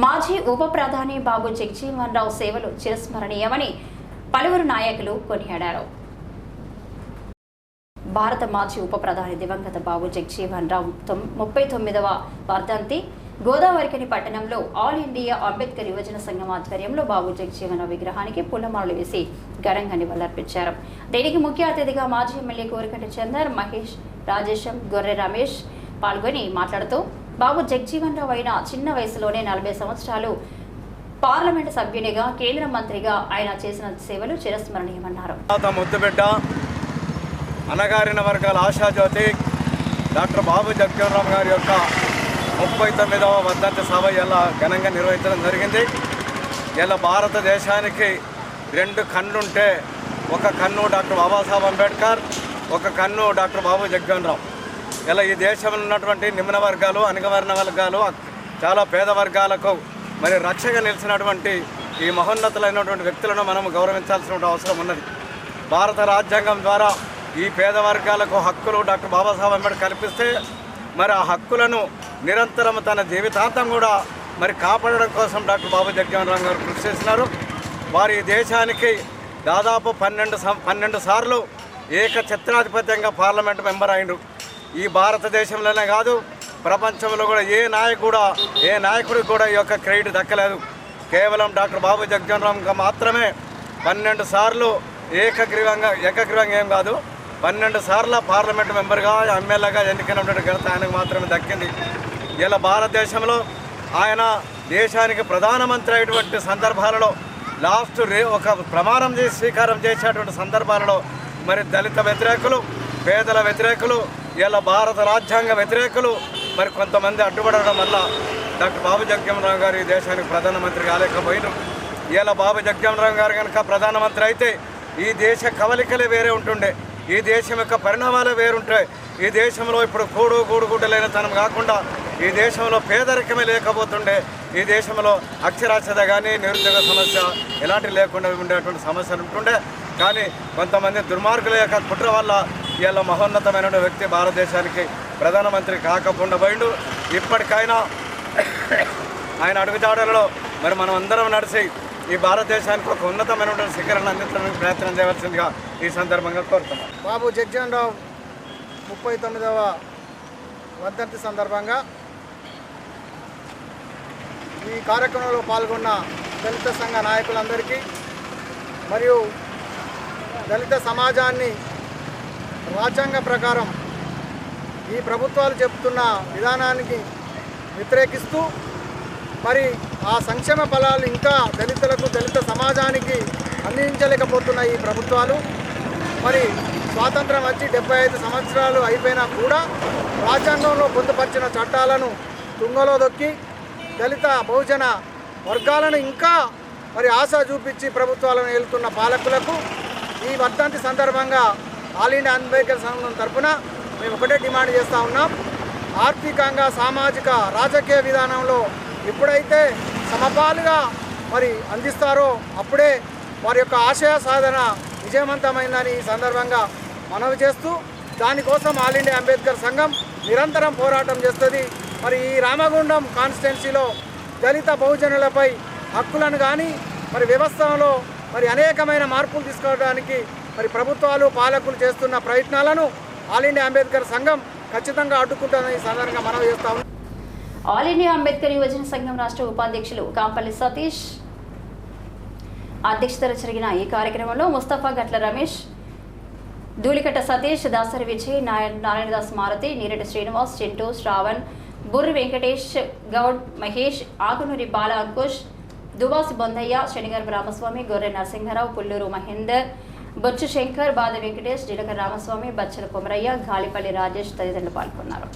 మాజీ ఉప ప్రధాని బాబు జగజీవన్ రావు సేవలు చిరస్మరణీయమని పలువురు నాయకులు కొనియాడారు. భారత మాజీ ఉప ప్రధాని దివంగత బాబు జగజీవన్ రావు ముప్పై తొమ్మిదవ వర్ధంతి గోదావరికని పట్టణంలో ఆల్ ఇండియా అంబేద్కర్ యువజన సంఘం ఆధ్వర్యంలో బాబు జగజీవన్ రావు విగ్రహానికి పూలమాలలు వేసి ఘనంగా నివాళులర్పించారు. దీనికి ముఖ్య అతిథిగా మాజీ ఎమ్మెల్యే కోరికటి చందర్ మహేష్ రాజేశం గొర్రె రమేష్ పాల్గొని మాట్లాడుతూ బాబు జగ్జీవన్ రావు అయిన చిన్న వయసులోనే నలభై సంవత్సరాలు పార్లమెంటు సభ్యునిగా కేంద్ర మంత్రిగా ఆయన చేసిన సేవలు చిరస్మరణీయమన్నారు. ముద్దుబిడ్డ అనగారిన వర్గాల ఆశాజ్యోతి డాక్టర్ బాబు జగజీవనరామ్ గారి యొక్క ముప్పై తొమ్మిదవ వర్ధంతి సభ ఇలా ఘనంగా నిర్వహించడం జరిగింది? ఇలా భారతదేశానికి రెండు కన్నుంటే ఒక కన్ను డాక్టర్ బాబాసాహెబ్ అంబేద్కర్ ఒక కన్ను డాక్టర్ బాబు జగజీవనరామ్ ఇలా ఈ దేశంలో ఉన్నటువంటి నిమ్న వర్గాలు అణగవర్ణ వర్గాలు చాలా పేద వర్గాలకు మరి రక్షగా నిలిచినటువంటి ఈ మహోన్నతులైనటువంటి వ్యక్తులను మనం గౌరవించాల్సిన అవసరం ఉన్నది. భారత రాజ్యాంగం ద్వారా ఈ పేద వర్గాలకు హక్కులు డాక్టర్ బాబాసాహెబ్ అంబేద్కర్ కల్పిస్తే మరి ఆ హక్కులను నిరంతరం తన జీవితాంతం కూడా మరి కాపాడడం కోసం డాక్టర్ బాబు జగజీవన్ గారు కృషి చేసినారు వారి ఈ దేశానికి దాదాపు పన్నెండు పన్నెండు సార్లు ఏక చిత్రాధిపత్యంగా పార్లమెంట్ మెంబర్ అయిండు ఈ భారతదేశంలోనే కాదు ప్రపంచంలో కూడా ఏ నాయకుడు ఏ నాయకుడికి కూడా ఈ యొక్క క్రెడిట్ దక్కలేదు. కేవలం డాక్టర్ బాబు జగజీవనరామ్గా మాత్రమే పన్నెండు సార్లు ఏకగ్రీవంగా ఏకగ్రీవంగా ఏం కాదు పన్నెండు సార్ల పార్లమెంట్ మెంబర్గా ఎమ్మెల్యేగా ఎన్నికైనటువంటి ఘనత ఆయనకు మాత్రమే దక్కింది. ఇలా భారతదేశంలో ఆయన దేశానికి ప్రధానమంత్రి అయినటువంటి సందర్భాలలో లాస్ట్ రే ఒక ప్రమాణం చేసి స్వీకారం చేసేటువంటి సందర్భాలలో మరి దళిత వ్యతిరేకులు పేదల వ్యతిరేకులు ఇలా భారత రాజ్యాంగ వ్యతిరేకులు మరి కొంతమంది అడ్డుపడడం వల్ల డాక్టర్ బాబు జగజీవనరావు గారు ఈ దేశానికి ప్రధానమంత్రి కాలేకపోయినారు. ఇలా బాబు జగజీవనరావు గారు కనుక ప్రధానమంత్రి అయితే ఈ దేశ కవలికలే వేరే ఉంటుండే. ఈ దేశం యొక్క పరిణామాలే వేరుంటాయి ఈ దేశంలో ఇప్పుడు కూడు గూడుగుడ్డ తనం కాకుండా ఈ దేశంలో పేదరికమే లేకపోతుండే. ఈ దేశంలో అక్షరాస్యత కానీ నిరుద్యోగ సమస్య ఎలాంటి లేకుండా ఉండేటువంటి సమస్యలు ఉంటుండే. కానీ కొంతమంది దుర్మార్గుల యొక్క కుట్ర వల్ల ఇలా మహోన్నతమైన వ్యక్తి భారతదేశానికి ప్రధానమంత్రి కాకుండా పోయిండు. ఇప్పటికైనా ఆయన అడుగుజాడలలో మరి మనం అందరం నడిచి ఈ భారతదేశానికి ఒక ఉన్నతమైనటువంటి శిఖరాన్ని అందించడానికి ప్రయత్నం చేయవలసిందిగా ఈ సందర్భంగా కోరుతున్నాం. బాబు జగ్జీవన్ రావు ముప్పై తొమ్మిదవ వర్ధంతి సందర్భంగా ఈ కార్యక్రమంలో పాల్గొన్న దళిత సంఘ నాయకులందరికీ మరియు దళిత సమాజాన్ని రాజ్యాంగ ప్రకారం ఈ ప్రభుత్వాలు చెప్తున్న విధానానికి వ్యతిరేకిస్తూ మరి ఆ సంక్షేమ ఫలాలు ఇంకా దళితులకు దళిత సమాజానికి అందించలేకపోతున్న ఈ ప్రభుత్వాలు. మరి స్వాతంత్రం వచ్చి డెబ్బై ఐదు సంవత్సరాలు అయిపోయినా కూడా రాజ్యాంగంలో పొందుపరిచిన చట్టాలను తుంగలో దొక్కి దళిత బహుజన వర్గాలను ఇంకా మరి ఆశ చూపించి ప్రభుత్వాలను వెళ్తున్న పాలకులకు ఈ వర్ధంతి సందర్భంగా ఆల్ ఇండియా అంబేద్కర్ సంఘం తరఫున మేము ఒకటే డిమాండ్ చేస్తూ ఉన్నాం. ఆర్థికంగా సామాజిక రాజకీయ విధానంలో ఎప్పుడైతే సమపాలుగా మరి అందిస్తారో అప్పుడే వారి యొక్క ఆశయ సాధన విజయవంతమైందని ఈ సందర్భంగా మనవి చేస్తూ దానికోసం ఆల్ ఇండియా అంబేద్కర్ సంఘం నిరంతరం పోరాటం చేస్తుంది. మరి ఈ రామగుండం కాన్స్టిట్యున్సీలో దళిత బహుజనులపై హక్కులను కానీ మరి వ్యవస్థలో మరి అనేకమైన మార్పులు తీసుకోవడానికి మరి ప్రభుత్వాలు పాలకులు చేస్తున్న ప్రయత్నాలను ఆల్ ఇండియా అంబేద్కర్ సంఘం ఖచ్చితంగా అడ్డుకుంటుందని సాధారణంగా మనం చేస్తాం ఆల్ ఇండియా అంబేద్కర్ యువజన సంఘం రాష్ట్ర ఉపాధ్యక్షులు కాంపల్లి సతీష్ అధ్యక్షతన జరిగిన ఈ కార్యక్రమంలో ముస్తఫా గట్ల రమేష్ ధూలికట్ట సతీష్ దాసరి విజయ్ నాయ- నారాయణదాస్ మారుతి నీరెడ్డి శ్రీనివాస్ చింటూ శ్రావణ్ బుర్రి వెంకటేష్ గౌడ్ మహేష్ ఆకునూరి బాల అంకుష్ దువాసి బొందయ్య శనిగారు రామస్వామి గొర్రె నరసింహరావు పుల్లూరు మహేందర్ బొచ్చు శంకర్ బాద వెంకటేష్ జీలకర్ర రామస్వామి బచ్చల కొమరయ్య గాలిపల్లి రాజేష్ తదితరులు పాల్గొన్నారు.